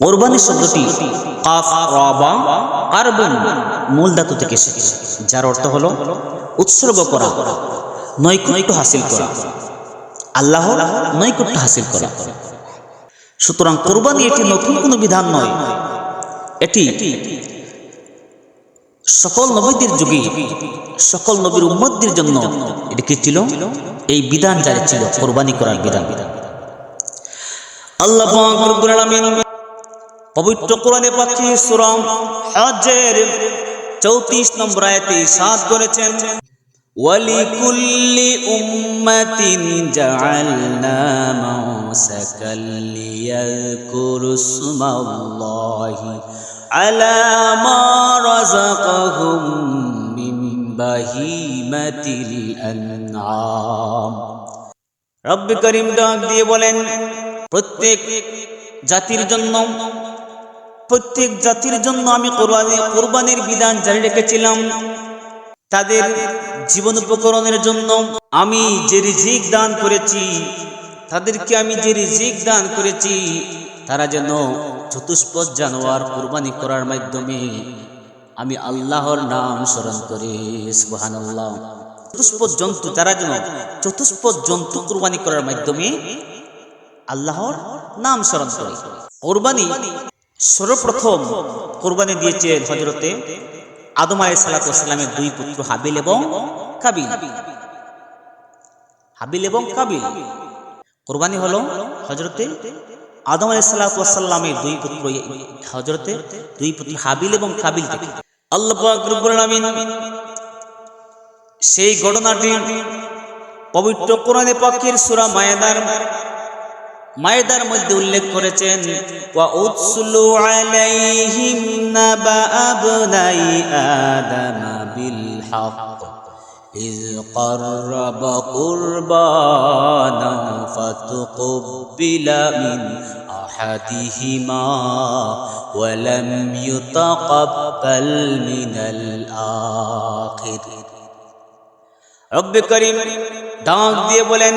কোরবানি শব্দটি কাফ রবা কারবন মূল ধাতু থেকে এসেছে, যার অর্থ হলো উৎসর্গ করা, নৈকট্য হাসিল করা, আল্লাহ নৈকট্য হাসিল করা। সুতরাং কোরবানি এটি নতুন কোনো বিধান নয়। এটি সকল নবীদের যুগে, সকল নবীর উম্মতদের জন্য এটি কি ছিল এই বিধান জারি ছিল কোরবানি করার বিধান। বিধান আল্লাহ পবিত্র কোরআনে পাখি সূরা হজের 34 নম্বর আয়াতে ইরশাদ করেছেন ولكل أمة جعلنا موسكا ليذكروا اسم الله على ما رزقهم من بهيمة الأنعام রব্ব করিম ডাক দিয়ে বলেন প্রত্যেক জাতির জন্য প্রত্যেক জাতির জন্য আমি কোরবানি, কোরবানির বিধান জারি রেখেছিলাম। তাদের জীবন উপকরণের জন্য আমি যে রিজিক দান করেছি, তাদেরকে আমি যে রিজিক দান করেছি, তারা যেন চতুষ্পদ জানোয়ার কোরবানি করার মাধ্যমে আমি আল্লাহর নাম স্মরণ করে, সুবহানাল্লাহ। চতুষ্পদ জন্তু তারা যেন চতুষ্পদ জন্তু কোরবানি করার মাধ্যমে আল্লাহর নাম স্মরণ করে। কোরবানি সর্বপ্রথম কোরবানি দিয়েছে হজরতে আদম আলাই সালাতামের দুই পুত্র হাবিল এবং কাবিল। হাবিল এবং কাবিল। কোরবানি হলো হজরতে আদম সালাতামের দুই পুত্র হজরতে দুই পুত্র হাবিল এবং কাবিল থেকে। আল্লাহ সেই ঘটনাটি পবিত্র কোরআনে পাকের সূরা মায়েদার মায়েদার মধ্যে উল্লেখ করেছেন ওয়া উতসলু আলাইহিম নাবা আবনাই আদম বিল হক إذ قرب قربانا فتقبل من أحدهما ولم يتقبل من الآخر رب كريم ডাক দিয়ে বলেন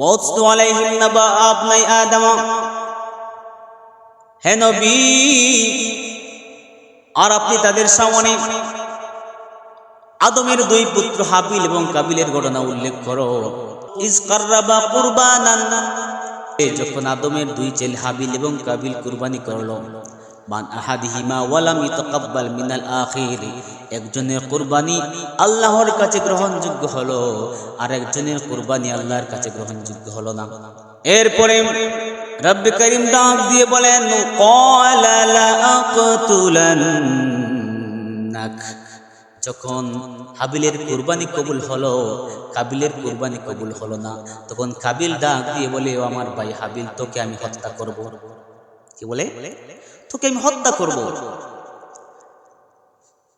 ওয়াতসু আলাইহিম নাবা আবনাই আদম। হে নবী, আর আপনি তাদের সামনে আদমের দুই পুত্র হাবিল এবং কাবিলের ঘটনা উল্লেখ করো। ইসকাররাবা কুরবানান। যখন আদমের দুই ছেলে হাবিল এবং কাবিল কুরবানি করল মান আহাদিহিমা ওয়ালাম ইতাকাব্বাল মিনাল আখির। একজনের কুরবানি আল্লাহর কাছে গ্রহণযোগ্য হলো আর একজনের কুরবানি আল্লাহর কাছে গ্রহণযোগ্য হলো না। এরপরে রব্বি করিম ডাক দিয়ে বলেন যখন হাবিলের কুরবানি কবুল হলো, কাবিলের কুরবানি কবুল হলো না, তখন কাবিল ডাক দিয়ে বলে আমার ভাই হাবিল, তোকে আমি হত্যা করব। কি বলে? তোকে আমি হত্যা করব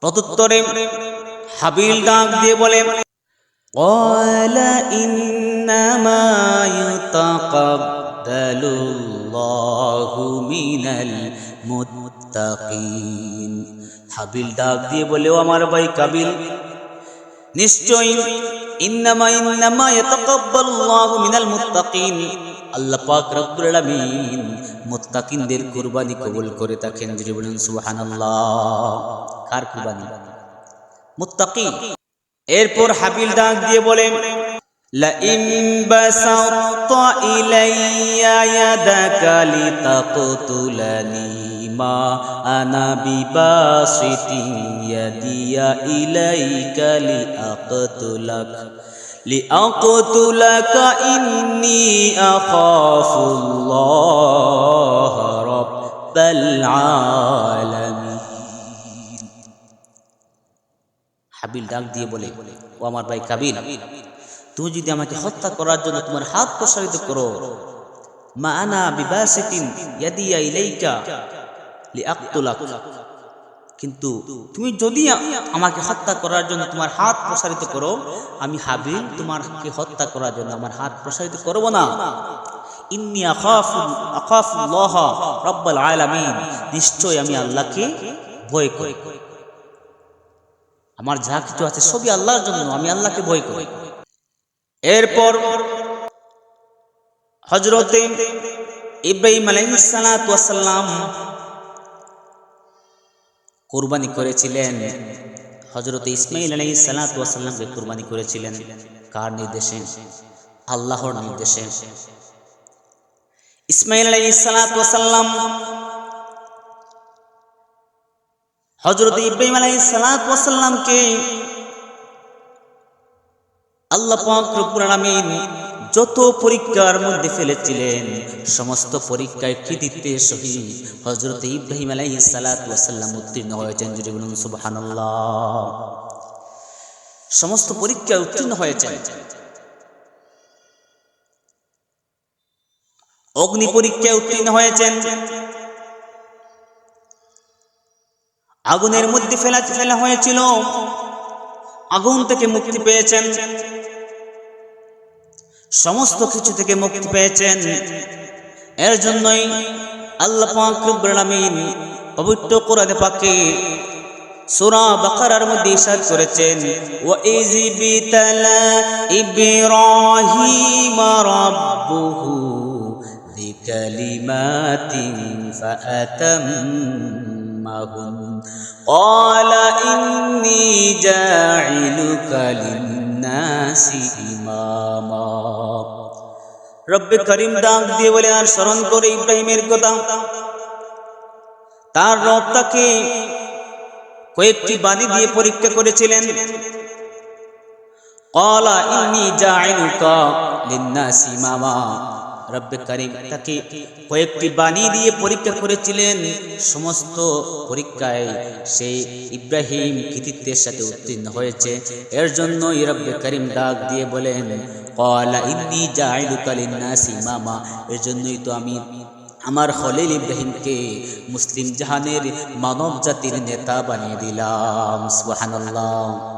প্রত্যুত্তরে হাবিল ডাক দিয়ে বলে قال إنما يتقبل الله من المتقين হাবিল ডাক দিয়ে বলে ও আমার ভাই কাবিল নিশ্চয়ই ইন্নামা ইন্নামা ইয়াতাকাব্বালুল্লাহু মিনাল মুত্তাকিন আল্লাহ পাক রব্বুল আলামিন মুত্তাকিনদের কুরবানি কবুল করে থাকেন যদি বলেন সুবহানাল্লাহ কার কুরবানি মুত্তাকি এরপর হাবিল ডাক দিয়ে বলে لئن بسطت إلي يدك لتقتلني ما أنا بباسط يدي إليك لأقتلك لأقتلك إني أخاف الله رب العالمين হাবিল ডাক দিয়ে বলে ও আমার ভাই কাবিল তুমি যদি আমাকে হত্যা করার জন্য তোমার হাত প্রসারিত করো মা আনা বিবাসিতিন ইয়াদিয়া ইলাইকা লিআকতুলাক কিন্তু তুমি যদি আমাকে হত্যা করার জন্য তোমার হাত প্রসারিত করো, আমি হাবিল তোমারকে হত্যা করার জন্য আমার হাত প্রসারিত করব না। নিশ্চয় আমি আল্লাহকে ভয় করি। আমার যা কিছু আছে সবই আল্লাহর জন্য, আমি আল্লাহকে ভয় করি। এরপর হজরতে ইব্রাহিম আলাইসালাম কোরবানি করেছিলেন। হজরত ইসমাইল আলাই সালাতামকে কোরবানি করেছিলেন। কার নির্দেশে? আল্লাহর নির্দেশে। ইসমাইল আলাই সালাতাম হজরত ইব্রাহিম আলাই সালাতামকে আল্লাহ পাক যত পরীক্ষার মধ্যে ফেলেছিলেন, সমস্ত পরীক্ষায় কৃতিত্বের সহিত হজরত ইব্রাহিম আলাইহিস সালাতু ওয়াসাল্লাম উত্তীর্ণ হয়েছেন যদি বলুন, সুবহানাল্লাহ। সমস্ত পরীক্ষায় উত্তীর্ণ হয়েছেন। অগ্নি পরীক্ষায় উত্তীর্ণ হয়েছেন। আগুনের মধ্যে ফেলা ফেলা হয়েছিল। আগুন থেকে মুক্তি পেয়েছেন। সমস্ত কিছু থেকে মুক্তি পেয়েছেন এর জন্যই আল্লাহ পাক রব্বুল আলামিন পবিত্র কোরআনে পাকে সূরা বাকারার মধ্যে ইরশাদ করেছেন ওয়া ইজি বিতালা ইব্রাহিম রাব্বুহু বিকালিমাতিন ফাআতাম্মাহুম قال إني جاعلك للناس নাসি ইমামা। রব্বে করিম ডাক দিয়ে বলে, আর স্মরণ করে ইব্রাহিমের কথা। তার রব তাকে কয়েকটি বাণী দিয়ে পরীক্ষা করেছিলেন। কলা ইন্নি জাইনুকা লিন্নাসি মামা রব্বে করিম তাকে কয়েকটি বাণী দিয়ে পরীক্ষা করেছিলেন। সমস্ত পরীক্ষায় সেই ইব্রাহিম কৃতিত্বের সাথে উত্তীর্ণ হয়েছে। এর জন্য রব্বে করিম ডাক দিয়ে বলেন কলা ইন্নি জাইলুকা লিন্নাসি মামা এর জন্যই তো আমি আমার খলিল ইব্রাহিমকে মুসলিম জাহানের মানব জাতির নেতা বানিয়ে দিলাম। সুবহানাল্লাহ।